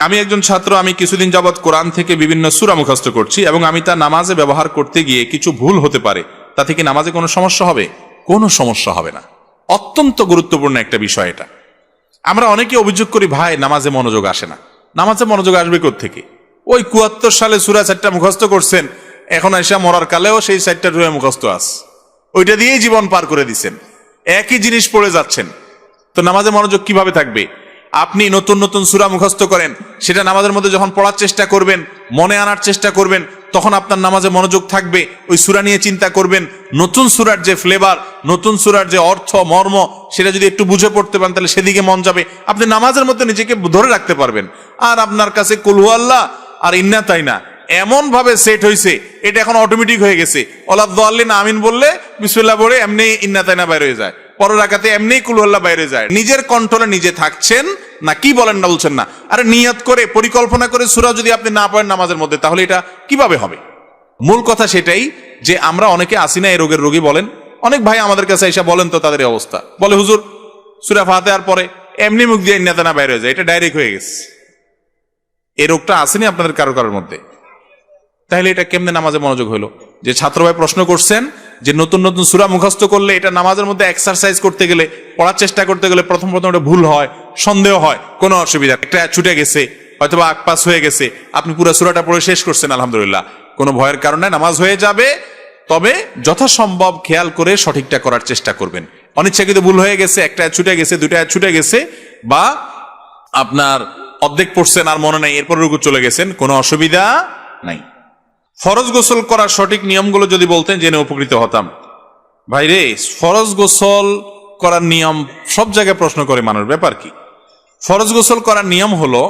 আমি একজন ছাত্র, আমি কিছুদিন যাবৎ কোরআন থেকে বিভিন্ন সুরা মুখস্থ করছি এবং আমি তা নামাজে ব্যবহার করতে গিয়ে কিছু ভুল হতে পারে। তা থেকে নামাজে কোনো সমস্যা হবে? কোনো সমস্যা হবে না। অত্যন্ত গুরুত্বপূর্ণ একটা বিষয় এটা। আমরা অনেকে অভিযোগ করি, ভাই, নামাজে মনোযোগ আসে না। নামাজে মনোযোগ আসবে থেকে ওই কুয়াত্তর সালে সুরা চারটা মুখস্থ করছেন, এখন এসে মরার কালেও সেই চারটা রুয়ে মুখস্থ আস ওইটা দিয়েই জীবন পার করে দিছেন। একই জিনিস পড়ে যাচ্ছেন। তো নামাজে মনোযোগ কীভাবে থাকবে? আপনি নতুন নতুন সুরা মুখস্থ করেন, সেটা নামাজের মধ্যে যখন পড়ার চেষ্টা করবেন, মনে আনার চেষ্টা করবেন, তখন আপনার নামাজে মনোযোগ থাকবে, ওই সুরা নিয়ে চিন্তা করবেন, নতুন সুরার যে ফ্লেভার নতুন সুরার যে অর্থ, মর্ম, সেটা যদি একটু বুঝে পড়তে পারেন, তাহলে সেদিকে মন যাবে। আপনি নামাজের মধ্যে নিজেকে ধরে রাখতে পারবেন। আর আপনার কাছে কুলহু আল্লাহ, আর ইন্না তাই না। এমন ভাবে সেট হয়েছে এটা এখন অটোমেটিক হয়ে গেছে। ওলাদ্দিন আমিন বললে, বিসমিল্লাহ বলে এমনি ইন্না তাইনা বাইরে হয়ে যায়। পর রাখাতে এমনি কুলহল্লা বাইরে যায়। নিজের কন্ট্রোলে নিজে থাকছেন না, কি বলেন না বলছেন না। আরে নিয়ত করে, পরিকল্পনা করে সুরা যদি আপনি না পড়েন নামাজের মধ্যে, তাহলে এটা কীভাবে হবে? মূল কথা সেটাই যে আমরা অনেকে আসি না এই রোগের রোগী বলেন। অনেক ভাই আমাদের কাছে এসে বলেন তো তাদের অবস্থা। বলে, হুজুর, সুরা ফাতে আর পরে এমনি মুখ দিয়ে ইন্না তাইনা বাইরে যায়, এটা ডাইরেক্ট হয়ে গেছে। এই রোগটা আসেনি আপনাদের কারও কারোর মধ্যে। তাহলে এটা কেমনে নামাজে মনোযোগ হলো? যে ছাত্র ভাই প্রশ্ন করছেন যে নতুন নতুন সুরা মুখস্থ করলে এটা নামাজের মধ্যে এক্সারসাইজ করতে গেলে, পড়ার চেষ্টা করতে গেলে প্রথম প্রথম এটা ভুল হয়, সন্দেহ হয়, কোনো অসুবিধা। একটা ছুটে গেছে, হয়তোবা আকপাস হয়ে গেছে, আপনি পুরো সুরাটা পড়ে শেষ করছেন, আলহামদুলিল্লাহ। কোনো ভয়ের কারণে নামাজ হয়ে যাবে, তবে যথাসম্ভব খেয়াল করে সঠিকটা করার চেষ্টা করবেন। অনিচ্ছাকৃত ভুল হয়ে গেছে, একটা ছুটে গেছে দুটা ছুটে গেছে, বা আপনার অর্ধেক পড়ছেন আর মনে নাই, এরপর রুকু চলে গেছেন, কোনো অসুবিধা নাই। ফরজ গোসল করার সঠিক নিয়মগুলো যদি বলতেন, জেনে উপকৃত হতাম। ভাই রে, ফরজ গোসল করার নিয়ম সব জায়গায় প্রশ্ন করে মানুষ, ব্যাপার কি? ফরজ গোসল করার নিয়ম হলো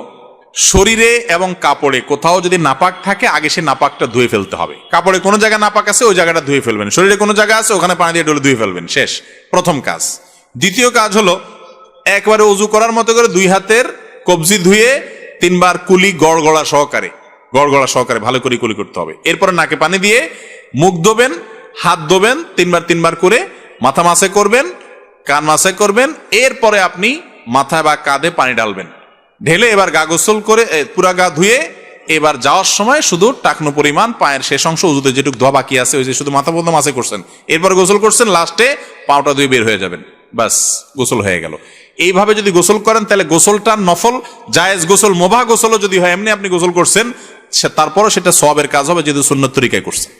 শরীরে এবং কাপড়ে কোথাও যদি নাপাক থাকে, আগে সে নাপাকটা ধুয়ে ফেলতে হবে। কাপড়ে কোনো জায়গায় নাপাক আছে, ওই জায়গাটা ধুয়ে ফেলবেন। শরীরে কোনো জায়গা আছে, ওখানে পানি দিয়ে ডলে ধুয়ে ফেলবেন। শেষ, প্রথম কাজ। দ্বিতীয় কাজ হলো একবারে উজু করার মতো করে দুই হাতের কবজি ধুয়ে তিনবার কুলি গড়গড়া সহকারে গড়গড়া সহকারে ভালো করে কুলি করতে হবে। এরপরে নাকে পানি দিয়ে মুখ ধোবেন, হাত ধোবেন, তিনবার তিনবার করে মাথা মাসে করবেন, কান মাসে করবেন, এরপরে আপনি মাথায় বা কাঁধে পানি ডালবেন ঢেলে এবার গা গোসল করে পুরা গা ধুয়ে এবার যাওয়ার সময় শুধু টাকনো পরিমাণ পায়ের শেষ অংশ উজুতে যেটুকু ধোয়া বাকি আছে, ওই যে শুধু মাথা পর্যন্ত মাসে করছেন। এরপর গোসল করছেন, লাস্টে পাওটা ধুয়ে বের হয়ে যাবেন। বাস গোসল হয়ে গেল। এইভাবে যদি গোসল করেন, তাহলে গোসলটা নফল, জায়েজ গোসল মোভা গোসলও যদি হয়, এমনি আপনি গোসল করছেন সে- তারপরও সেটা সবের কাজ হবে যেহেতু সুন্নত তরিকায় করছেন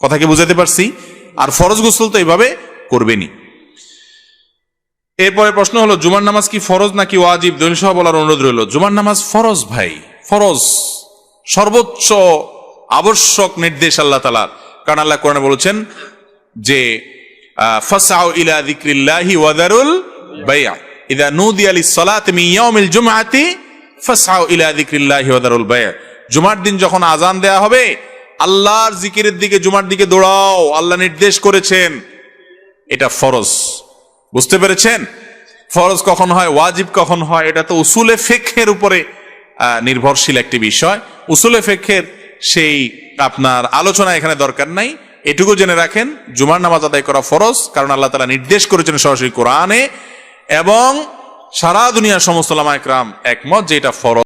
কথা কি বুঝাতে পারছি? আর ফরজ গোসল তো এইভাবে করবেনি এরপরে প্রশ্ন হলো, জুমার নামাজ কি ফরজ নাকি ওয়াজিব? দলিল সহ বলার অনুরোধ রইল। জুমার নামাজ ফরজ ভাই, ফরজ। সর্বোচ্চ আবশ্যক নির্দেশ আল্লাহ তালার কারণ আল্লাহ কোরআনে বলেছেন যে ফাসাউ ইলা যিকরিল্লাহি ওয়াদারুল বাই'a ইদা নুদিয়া লিস-সালাতি মিন ইয়াউমিল জুমআতি ফাসাউ ইলা যিকরিল্লাহি ওয়াদারুল জুমার দিন যখন আজান দেয়া হবে, আল্লাহর জিকিরের দিকে জুমার দিকে দৌড়াও, আল্লাহ নির্দেশ করেছেন। এটা ফরজ। বুঝতে পেরেছেন? ফরজ কখন হয়, ওয়াজিব কখন হয়, এটা তো উসুলে ফেকের উপরে নির্ভরশীল একটি বিষয়। উসুলে ফেকের সেই আপনার আলোচনা এখানে দরকার নাই। এটুকু জেনে রাখেন, জুমার নামাজ আদায় করা ফরজ, কারণ আল্লাহ তালা নির্দেশ করেছেন সরাসরি কোরআনে, এবং সারা দুনিয়ার সমস্ত লামা একরাম একমত যে এটা ফরজ।